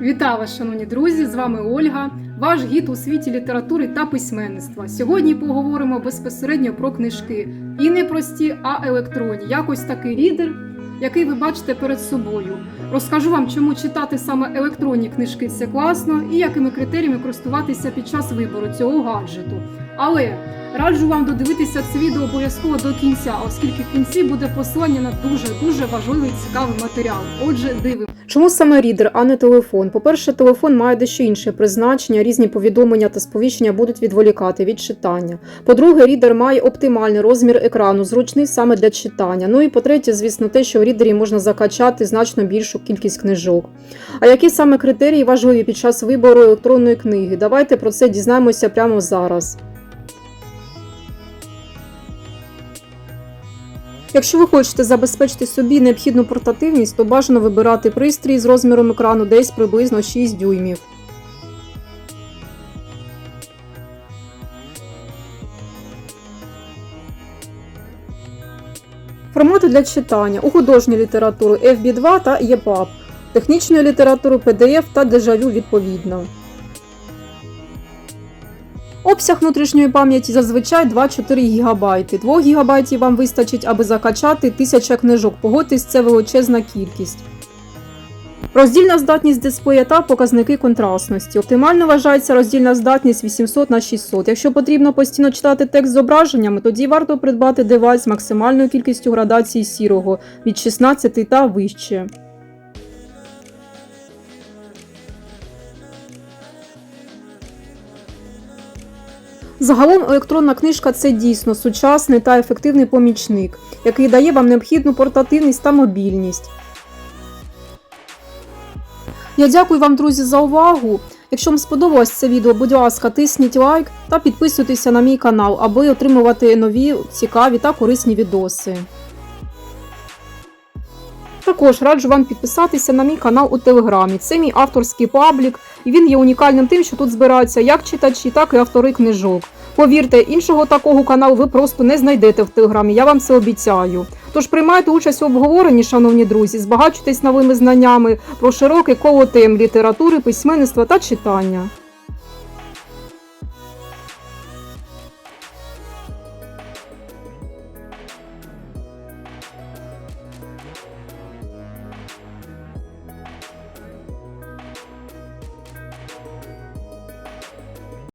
Вітаю вас, шановні друзі! З вами Ольга, ваш гід у світі літератури та письменництва. Сьогодні поговоримо безпосередньо про книжки. І не прості, а електронні. Якось такий рідер, який ви бачите перед собою. Розкажу вам, чому читати саме електронні книжки це класно і якими критеріями користуватися під час вибору цього гаджету. Але раджу вам додивитися це відео обов'язково до кінця, оскільки в кінці буде посилання на дуже дуже важливий цікавий матеріал. Отже, дивимося. Чому саме рідер, а не телефон? По-перше, телефон має дещо інше призначення, різні повідомлення та сповіщення будуть відволікати від читання. По-друге, рідер має оптимальний розмір екрану, зручний саме для читання. Ну і по-третє, звісно, те, що в рідері можна закачати значно більшу кількість книжок. А які саме критерії важливі під час вибору електронної книги? Давайте про це дізнаємося прямо зараз. Якщо ви хочете забезпечити собі необхідну портативність, то бажано вибирати пристрій з розміром екрану десь приблизно 6 дюймів. Формати для читання у художню літературу FB2 та EPUB, технічну літературу PDF та дежавю відповідно. Обсяг внутрішньої пам'яті зазвичай 2-4 ГБ. 2 ГБ вам вистачить, аби закачати 1000 книжок. Погодьтесь, це величезна кількість. Роздільна здатність дисплея та показники контрастності. Оптимально вважається роздільна здатність 800 на 600. Якщо потрібно постійно читати текст з зображеннями, тоді варто придбати девайс з максимальною кількістю градації сірого від 16 та вище. Загалом електронна книжка це дійсно сучасний та ефективний помічник, який дає вам необхідну портативність та мобільність. Я дякую вам, друзі, за увагу. Якщо вам сподобалось це відео, будь ласка, тисніть лайк та підписуйтеся на мій канал, аби отримувати нові цікаві та корисні відоси. Також раджу вам підписатися на мій канал у Телеграмі. Це мій авторський паблік, і він є унікальним тим, що тут збираються як читачі, так і автори книжок. Повірте, іншого такого каналу ви просто не знайдете в Телеграмі, я вам це обіцяю. Тож приймайте участь у обговоренні, шановні друзі, збагачуйтесь новими знаннями про широке коло тем літератури, письменництва та читання.